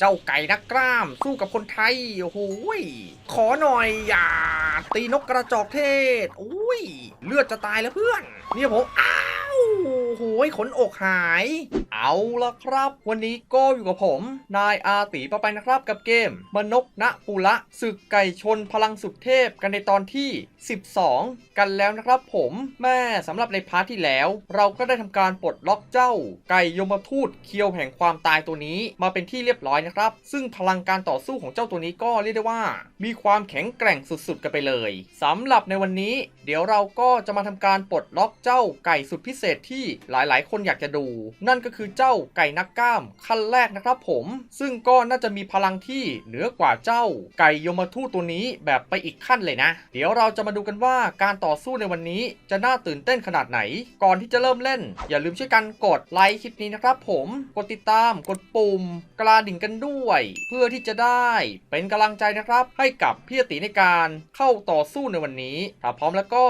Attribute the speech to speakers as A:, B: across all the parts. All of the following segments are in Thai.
A: เจ้าไก่นักกล้ามสู้กับคนไทย โอ้โหยขอหน่อยอย่า ตีนกกระจอกเทศอุ้ย เลือดจะตายแล้วเพื่อน เนี่ยผม อ้าวโอ้โหยขนอกหาย เอาละครับ วันนี้ก็อยู่กับผม นายอาตีปะไปนะครับกับเกม มนกณปุระศึกไก่ชนพลังสุดเทพกันในตอนที่ 12 กันแล้วนะครับผมแม่สำหรับในพาร์ทที่แล้ว เราก็ได้ทำการปลดล็อกเจ้า ไก่ยมทูตเคียวแห่งความตายตัวนี้มาเป็นที่เรียบร้อยนะครับ ซึ่งพลังการต่อสู้ของเจ้าตัวนี้ก็เรียกได้ว่า มีความแข็งแกร่งสุดๆกันไปเลยสำหรับในวันนี้ เดี๋ยวเราก็จะมาทำการปลดล็อกเจ้าไก่สุดพิเศษที่หลายๆ คนอยากจะดู นั่นก็คือเจ้าไก่นักกล้ามขั้นแรกนะครับผม ซึ่งก็น่าจะมีพลังที่เหนือกว่าเจ้าไก่ยมทูตตัวนี้แบบไปอีกขั้นเลยนะ เดี๋ยวเราจะมาดูกันว่าการต่อสู้ในวันนี้จะน่าตื่นเต้นขนาดไหน ก่อนที่จะเริ่มเล่น อย่าลืมช่วยกันกดไลค์คลิปนี้นะครับผมกดติดตามกดปุ่ม กระดิ่งกันด้วย เพื่อที่จะได้เป็นกำลังใจนะครับ ให้กับพี่ติในการเข้าต่อสู้ในวันนี้ถ้าพร้อมแล้วก็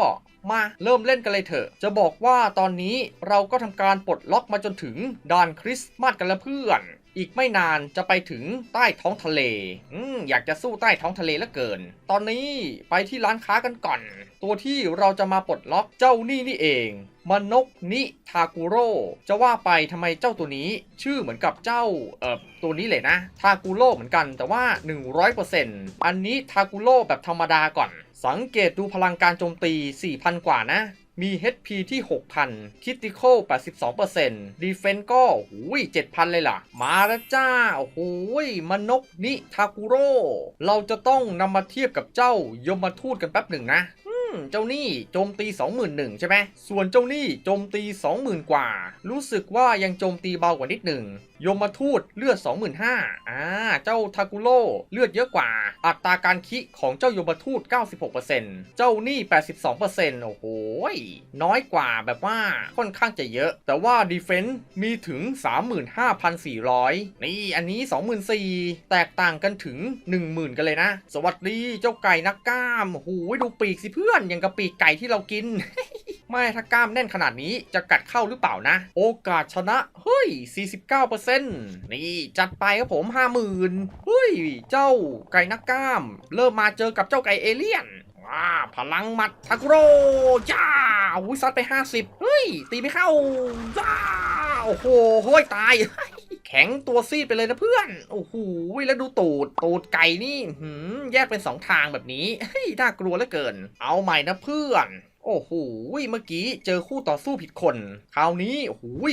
A: มาเริ่มเล่นกันเลยเถอะ จะบอกว่าตอนนี้เราก็ทำการปลดล็อกมาจนถึงด่านคริสต์มาสกันแล้วเพื่อนอีกไม่นานจะไปถึงใต้ท้องทะเล อืมอยากจะสู้ใต้ท้องทะเลเหลือเกิน ตอนนี้ไปที่ร้านค้ากันก่อน ตัวที่เราจะมาปลดล็อกเจ้านี่นี่เอง มนกนิทากุโร่ จะว่าไปทำไมเจ้าตัวนี้ ชื่อเหมือนกับเจ้า เอ่อ ตัวนี้เลยนะ ทากุโร่เหมือนกัน แต่ว่า 100%อันนี้ทากุโร่แบบธรรมดาก่อน สังเกตดูพลังการโจมตี 4,000 กว่านะ มี HP ที่ 6,000 Critical 82% Defense ก็หูย7,000 เลยล่ะ มาแล้วจ้า โอ้โหยมนกนิทากุโร่ เราจะต้องนำมาเทียบกับเจ้ายมทูตกันแป๊บหนึ่งนะเจ้านี่โจมตี 21,000 ใช่ไหม ส่วนเจ้านี่โจมตี 20,000 กว่า รู้สึกว่ายังโจมตีเบากว่านิดหนึ่ง ยมทูตเลือด 25,000อ่า เจ้าทากุโร่เลือดเยอะกว่า อัตราการคิของเจ้ายมทูต 96%เจ้านี่ 82%โอ้โห น้อยกว่าแบบว่าค่อนข้างจะเยอะ แต่ว่าดีเฟน s ์มีถึง 35,400 นี่อันนี้ 24,000แตกต่างกันถึง 10,000 กันเลยนะ สวัสดีเจ้าไก่นักกล้ามโอ้โหดูปีกสิเพื่อนอยังกับปีกไก่ที่เรากินไม่ถ้ากล้ามแน่นขนาดนี้จะกัดเข้าหรือเปล่านะ โอกาสชนะเฮ้ย 49%นี่จัดไปครับผม50,000เฮ้ย เจ้าไก่นักกล้าม เริ่มมาเจอกับเจ้าไก่เอเลี่ยนว้าพลังหมัดทากุโร่จ้าอุ้ยซัดไป 50 เฮ้ย ตีไม่เข้าจ้าโอ้โหเฮ้ยตาย แข็งตัวซีดไปเลยนะเพื่อน โอ้โหแล้วดูตูด ตูดไก่นี่หืมแยกเป็นสองทางแบบนี้เฮ้ยน่ากลัวเหลือเกิน เอาใหม่นะเพื่อน โอ้โหเมื่อกี้เจอคู่ต่อสู้ผิดคน คราวนี้หูย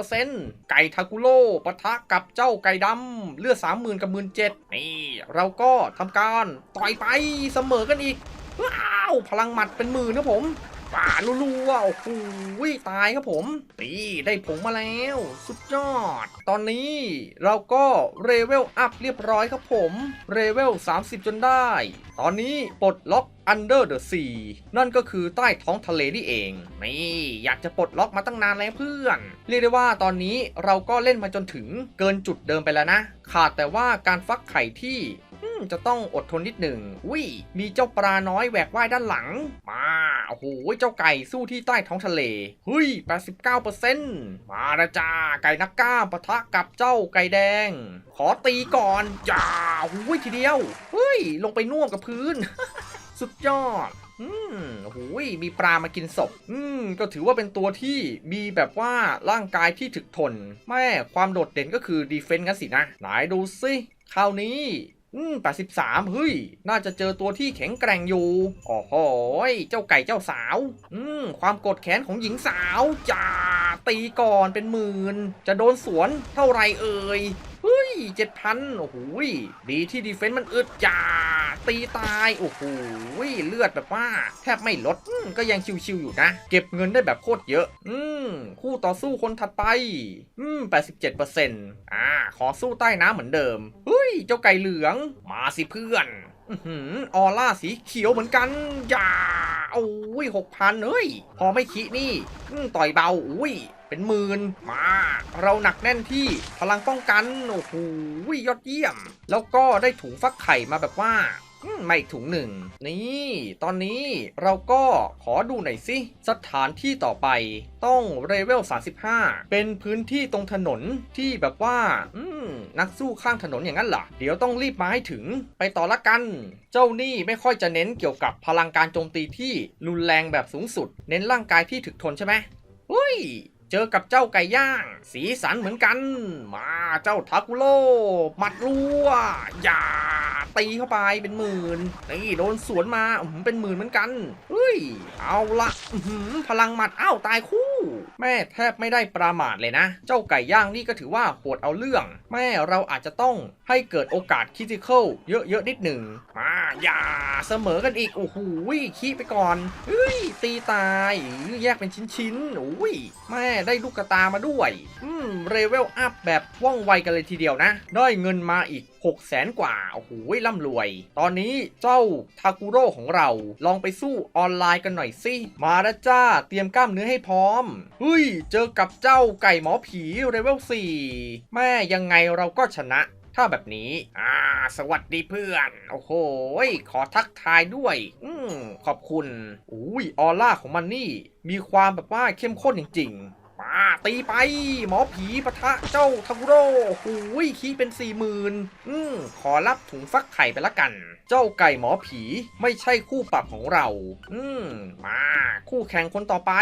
A: 89%ไก่ทากุโร่ปะทะกับเจ้าไก่ดำเลือด30,000กับ17,000นี่ เราก็ทำการต่อยไปเสมอกันอีก ว้าว พลังหมัดเป็นหมื่นนะผม ป่าลูๆอะโอ้โหตายครับผมนี่ได้ผงมาแล้ว สุดยอด ตอนนี้เราก็เรเวลอัพเรียบร้อยครับผมเรเวล 30 จนได้ ตอนนี้ปลดล็อก Under the Sea นั่นก็คือใต้ท้องทะเลนี่เอง นี่อยากจะปลดล็อกมาตั้งนานแล้วเพื่อน เรียกได้ว่าตอนนี้เราก็เล่นมาจนถึงเกินจุดเดิมไปแล้วนะ ขาดแต่ว่าการฟักไข่ที่ จะต้องอดทนนิดหนึ่งอุ้ยมีเจ้าปลาน้อยแหวกว่ายด้านหลัง มาโอ้โหเจ้าไก่สู้ที่ใต้ท้องทะเลเฮ้ย89%มาละจ้าไก่นักกล้ามปะทะกับเจ้าไก่แดง ขอตีก่อนจ้าหุ้ยทีเดียวเฮ้ยลงไปน่วมกับพื้น สุดยอดอืมโอ้โหยมีปลามากินศพ อืม ก็ถือว่าเป็นตัวที่มีแบบว่าร่างกายที่ถึกทน แม่ความโดดเด่นก็คือดีเฟนต์กันสินะ ไหนดูสิคราวนี้ อืม83เฮ้ย น่าจะเจอตัวที่แข็งแกร่งอยู่โอ้โหยเจ้าไก่เจ้าสาว อืม ความกดแขนของหญิงสาวจ้าตีก่อนเป็นหมื่น จะโดนสวนเท่าไรเอ่ย เฮ้ยเจ็ดพันโอ้โหดีที่ดีเฟนต์มันอึดจ้าตีตาย โอ้โหเลือดแบบว่า แทบไม่ลดก็ยังชิวๆอยู่นะ เก็บเงินได้แบบโคตรเยอะ อืม คู่ต่อสู้คนถัดไป อืม87%อ่า ขอสู้ใต้น้ำเหมือนเดิม เจ้าไก่เหลือง มาสิเพื่อนออร่าสีเขียวเหมือนกัน อย่าโอ้ยหกพันเฮ้ย พอไม่คินี่ต่อยเบาอุ้ย เป็นหมื่นมา เราหนักแน่นที่พลังป้องกัน โอ้โหยอดเยี่ยม แล้วก็ได้ถุงฟักไข่มาแบบว่า มมาอีกถุงหนึ่ง นี่ ตอนนี้เราก็ขอดูหน่อยสิสถานที่ต่อไปต้องเรเวล 35 เป็นพื้นที่ตรงถนนที่แบบว่า อืม นักสู้ข้างถนนอย่างนั้นเหรอเดี๋ยวต้องรีบมาให้ถึงไปต่อละกัน เจ้านี่ไม่ค่อยจะเน้นเกี่ยวกับพลังการโจมตีที่รุนแรงแบบสูงสุด เน้นร่างกายที่ถึกทนใช่ไหมเฮ้ยเจอกับเจ้าไก่ย่าง สีสันเหมือนกัน มาเจ้าทากุโร่มัดรัวอย่า ตีเข้าไปเป็นหมื่นนี่โดนสวนมาหือเป็นหมื่นเหมือนกันเฮ้ยเอาละพลังหมัดอ้าวตายคู่ แม่แทบไม่ได้ประมาทเลยนะ เจ้าไก่ย่างนี่ก็ถือว่าโหดเอาเรื่อง แม่เราอาจจะต้องให้เกิดโอกาสคิติเคอลเยอะๆนิดหนึ่งมาอย่าเสมอกันอีก โอ้โหขี้ไปก่อนเฮ้ยตีตายแยกเป็นชิ้นๆโอ้ยแม่ได้ลูกกระตามาด้วย อืมเรเวลอัพแบบว่องไวกันเลยทีเดียวนะ ได้เงินมาอีก6 0แสนกว่า โอ้โหร่ำรวย ตอนนี้เจ้าทากุโร่ของเราลองไปสู้ออนไลน์กันหน่อยสิ มาแล้วจ้า เตรียมกล้ามเนื้อให้พร้อมเฮ้ย เจอกับเจ้าไก่หมอผีเรเวล4แม่ยังไงเราก็ชนะ ถ้าแบบนี้ อ่า สวัสดีเพื่อน โอ้โห ขอทักทายด้วย อืมขอบคุณ อุ้ย ออร่าของมันนี่ มีความแบบว่าเข้มข้นจริง ๆ ตีไป หมอผีปะทะเจ้าทากุโร่หูยคีเป็นสี่หมื่นอืมขอรับถุงฟักไข่ไปละกัน เจ้าไก่หมอผีไม่ใช่คู่ปรับของเรา อืมมา คู่แข่งคนต่อไป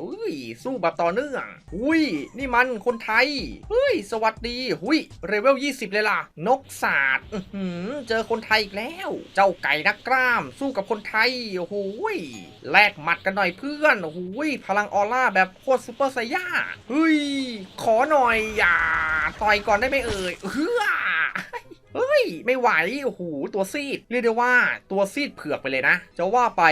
A: อุ้ย สู้แบบต่อเนื่องอุ้ย นี่มันคนไทยเฮ้ย สวัสดีหุยเรเวล 20 เลยล่ะ นกศาสตร์อือหือเจอคนไทยอีกแล้ว เจ้าไก่นักกล้าม สู้กับคนไทยโอ้โหยแลกหมัดกันหน่อยเพื่อนโอ้โหยพลังออร่าแบบโคตรซูเปอร์ไซย่าเฮ้ย ขอหน่อยอย่าต่อยก่อนได้ไหมเอ่ยเฮ้อเฮ้ย ไม่ไหว โอ้โห ตัวซีด เรียกได้ว่าตัวซีดเผือกไปเลยนะ จะว่าไป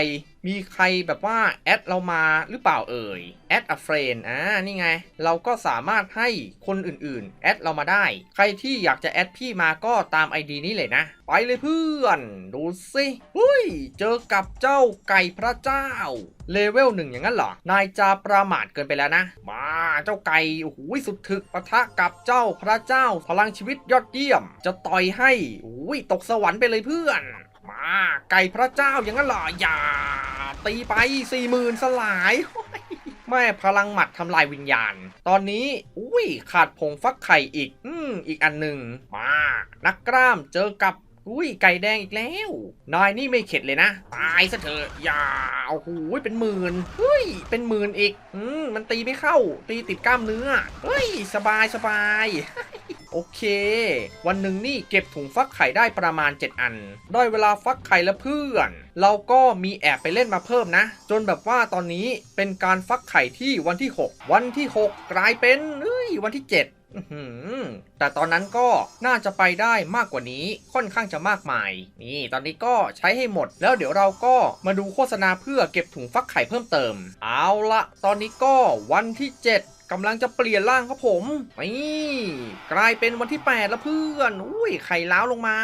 A: มีใครแบบว่าแอดเรามาหรือเปล่าเอ่ยแอด a friend อ่านี่ไง เราก็สามารถให้คนอื่นๆแอดเรามาได้ ใครที่อยากจะแอดพี่มาก็ตาม ID นี้เลยนะ ไปเลยเพื่อน ดูสิเฮ้ย เจอกับเจ้าไก่พระเจ้าเลเวลหนึ่งอย่างนั้นเหรอ นายจะประมาทเกินไปแล้วนะ มาเจ้าไก่ โอ้โหสุดถึกปะทะกับเจ้าพระเจ้า พลังชีวิตยอดเยี่ยม จะต่อยให้โอ้ยตกสวรรค์ไปเลยเพื่อน มาไก่พระเจ้าอย่างนั้นเหรออย่า ตีไปสี่หมื่นสลายโอ้ยแม่พลังหมัดทำลายวิญญาณ ตอนนี้ อุ้ย ขาดผงฟักไข่อีก อืม อีกอันหนึ่ง มา นักกล้ามเจอกับ อุ้ย ไก่แดงอีกแล้ว นายนี่ไม่เข็ดเลยนะ ตายซะเถอะ อย่า โอ้โห เป็นหมื่น เฮ้ย เป็นหมื่นอีก อืม มันตีไม่เข้า ตีติดกล้ามเนื้อ เฮ้ย สบายสบาย โอเค วันหนึ่งนี่เก็บถุงฟักไข่ได้ประมาณ 7 อันด้เวลาฟักไข่แล้วเพื่อน เราก็มีแอบไปเล่นมาเพิ่มนะ จนแบบว่าตอนนี้เป็นการฟักไข่ที่วันที่ 6 วันที่ 6 กลายเป็นเฮ้ยวันที่ 7 แต่ตอนนั้นก็น่าจะไปได้มากกว่านี้ค่อนข้างจะมากมาย นี่ตอนนี้ก็ใช้ให้หมด แล้วเดี๋ยวเราก็มาดูโฆษณาเพื่อเก็บถุงฟักไข่เพิ่มเติม เอาละตอนนี้ก็วันที่ 7กำลังจะเปลี่ยนร่างครับผมนี่กลายเป็นวันที่ 8 แล้วเพื่อน อุ้ยไข่ล้าวลงมา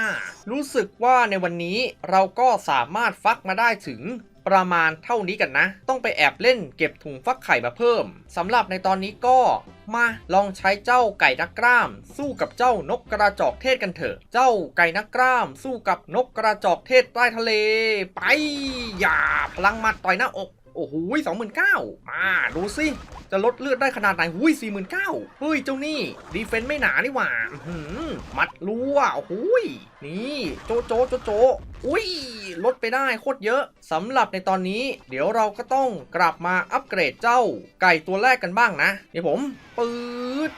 A: รู้สึกว่าในวันนี้เราก็สามารถฟักมาได้ถึง ประมาณเท่านี้กันนะ ต้องไปแอบเล่นเก็บถุงฟักไข่มาเพิ่มสำหรับในตอนนี้ก็มาลองใช้เจ้าไก่นักกล้าม สู้กับเจ้านกกระจอกเทศกันเถอะ เจ้าไก่นักกล้าม สู้กับนกกระจอกเทศใต้ทะเล ไปอย่าพลังมัดต่อยหน้าอก โอ้โหสองหมื่นเก้ามาดูสิจะลดเลือดได้ขนาดไหนหุยสี่หมื่นเก้าเฮ้ยเจ้านี่ดีเฟนต์ไม่หนานี่หว่าหือหมัดรัวโอ้โหยนี่โจโจโจโจอุ้ยลดไปได้โคตรเยอะสำหรับในตอนนี้ เดี๋ยวเราก็ต้องกลับมาอัปเกรดเจ้าไก่ตัวแรกกันบ้างนะเดี๋ยวผมปื๊ด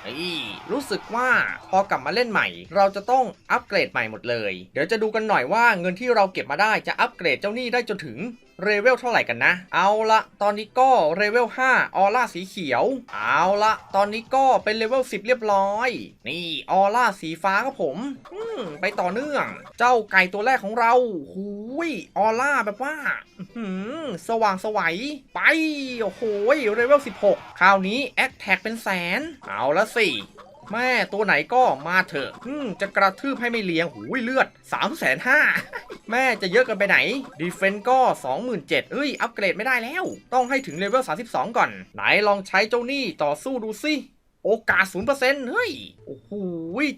A: รู้สึกว่าพอกลับมาเล่นใหม่ เราจะต้องอัปเกรดใหม่หมดเลย เดี๋ยวจะดูกันหน่อยว่าเงินที่เราเก็บมาได้จะอัปเกรดเจ้านี่ได้จนถึง เรเวลเท่าไหร่กันนะ เอาละตอนนี้ก็เรเวล5ออร่าสีเขียว เอาละตอนนี้ก็เป็นเลเวล10 เรียบร้อย นี่ออร่าสีฟ้าครับผมอืมไปต่อเนื่อง เจ้าไก่ตัวแรกของเราหูยออร่าแบบว่าอื้อหือสว่างสวัยไป โอ้โหเรเวล16 คราวนี้แอคแท็กเป็นแสน เอาละสิแม่ตัวไหนก็มาเถอะอืมจะกระทืบให้ไม่เลี้ยงหูยเลือด3 5 0 0 0 แม่จะเยอะเกันไปไหนดีเฟนก็ 27,000เอ้ย อัปเกรดไม่ได้แล้ว ต้องให้ถึงเลเวล 32 ก่อน ไหนลองใช้เจ้านี่ต่อสู้ดูสิ โอกาส 0%เฮ้ย โอ้โห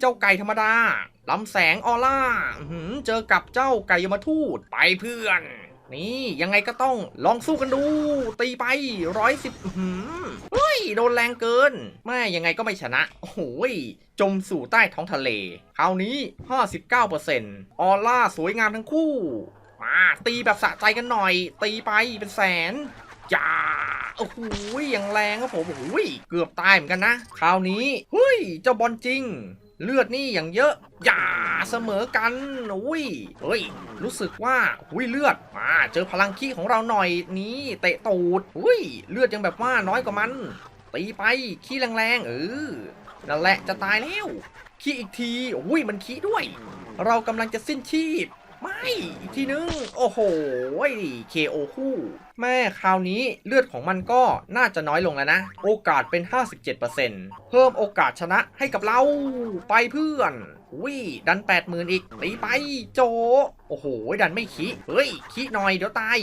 A: เจ้าไก่ธรรมดาลำแสงออร่าเจอกับเจ้าไก่ยมทูตไปเพื่อนนี่ยังไงก็ต้องลองสู้กันดู ตีไปร้อยสิบ โดนแรงเกินแม่ยังไงก็ไม่ชนะ โอ้โหยจมสู่ใต้ท้องทะเล คราวนี้ 59%ออร่าสวยงามทั้งคู่ มาตีแบบสะใจกันหน่อย ตีไปเป็นแสนจ้าโอ้โหยอย่างแรงครับผมโอ้โหยเกือบตายเหมือนกันนะ คราวนี้เฮ้ยเจ้าบอลจริง เลือดนี่อย่างเยอะอย่าเสมอกันอุ้ยเฮ้ย รู้สึกว่าอุ้ยเลือดมาเจอพลังขี้ของเราหน่อยนี่เตะตูดอุ้ยเลือดยังแบบว่าน้อยกว่ามัน ตีไปขี้แรงๆเออนั่นแหละจะตายแล้วขี้อีกทีอุ้ยมันขี้ด้วย เรากำลังจะสิ้นชีพ ไม่อีกทีนึง โอ้โหเคโอคู่ แม่คราวนี้เลือดของมันก็น่าจะน้อยลงแล้วนะ โอกาสเป็น 57%เพิ่มโอกาสชนะให้กับเราไปเพื่อน วิดัน80,000อีกตีไปโจ โอ้โห ดันไม่ขี้เฮ้ยขี้หน่อยเดี๋ยวตาย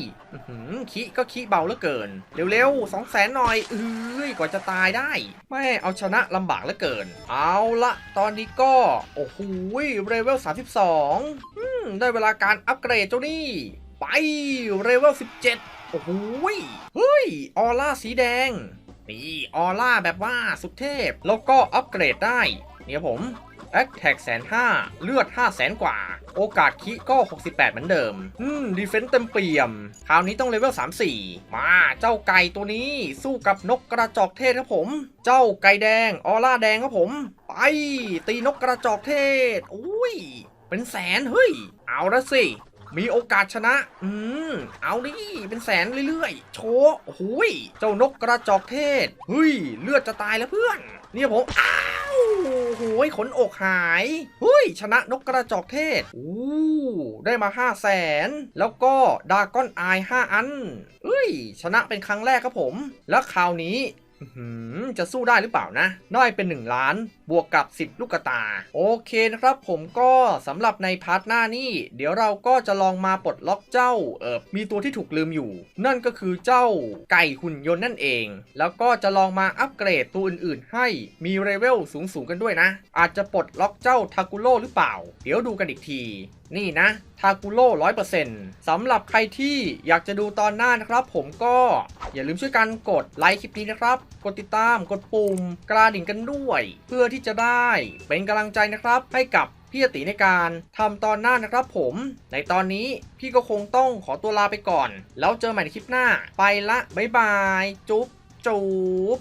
A: หือขี้ก็ขี้เบาเหลือเกิน เร็วๆ2 0 0แสนหน่อยเอ้ยกว่าจะตายได้แม่เอาชนะลำบากเหลือเกิน เอาละตอนนี้ก็ โอ้โหเรเวล32อืมได้เวลาการอัปเกรดเจ้านี่ ไปเรเวล17โอ้โหเฮ้ยออร่าสีแดงนี่ออร่าแบบว่าสุดเทพ แล้วก็อัปเกรดได้ เนี่ยผม แอคแท็กแสนห้าเลือด5 0 0แสนกว่า โอกาสคิก็ 68 เหมือนเดิม อืม ดีเฟนต์เต็มเปี่ยม คราวนี้ต้องเลเวล34 มาเจ้าไก่ตัวนี้สู้กับนกกระจอกเทศครับผม เจ้าไก่แดง ออร่าแดงครับผม ไป ตีนกกระจอกเทศ อุ้ย เป็นแสน เฮ้ย เอาละสิมีโอกาสชนะ อืม เอาดิ เป็นแสนเรื่อยๆ โชว์โอ้โหยเจ้านกกระจอกเทศ เฮ้ย เลือดจะตายแล้วเพื่อน เนี่ยผมอ้า โอ้โหยขนอกหายเฮ้ยชนะนกกระจอกเทศอู้ได้มา 5 0 0แสนแล้วก็ดากอนอาย5อันเฮ้ย ชนะเป็นครั้งแรกครับผม แล้วคราวนี้จะสู้ได้หรือเปล่านะ ได้เป็น 1 ล้าน บวกกับ 10 ลูกกระตา โอเคนะครับผมก็สำหรับในพาร์ทหน้านี่ เดี๋ยวเราก็จะลองมาปลดล็อกเจ้าเออมีตัวที่ถูกลืมอยู่ นั่นก็คือเจ้าไก่หุ่นยนต์นั่นเอง แล้วก็จะลองมาอัปเกรดตัวอื่นๆ ให้มีเลเวลสูงๆกันด้วยนะ อาจจะปลดล็อกเจ้าทากุโร่หรือเปล่า เดี๋ยวดูกันอีกที นี่นะทากุโร่ร้อยเปอร์เซ็นต์สำหรับใครที่อยากจะดูตอนหน้านะครับ ผมก็อย่าลืมช่วยกันกดไลค์คลิปนี้นะครับ กดติดตามกดปุ่มกระดิ่งกันด้วย เพื่อที่จะได้ เป็นกำลังใจนะครับให้กับพี่อติในการทำตอนหน้านะครับผม ในตอนนี้พี่ก็คงต้องขอตัวลาไปก่อน แล้วเจอใหม่ในคลิปหน้า ไปละบ๊ายบาย จุ๊บจุ๊บ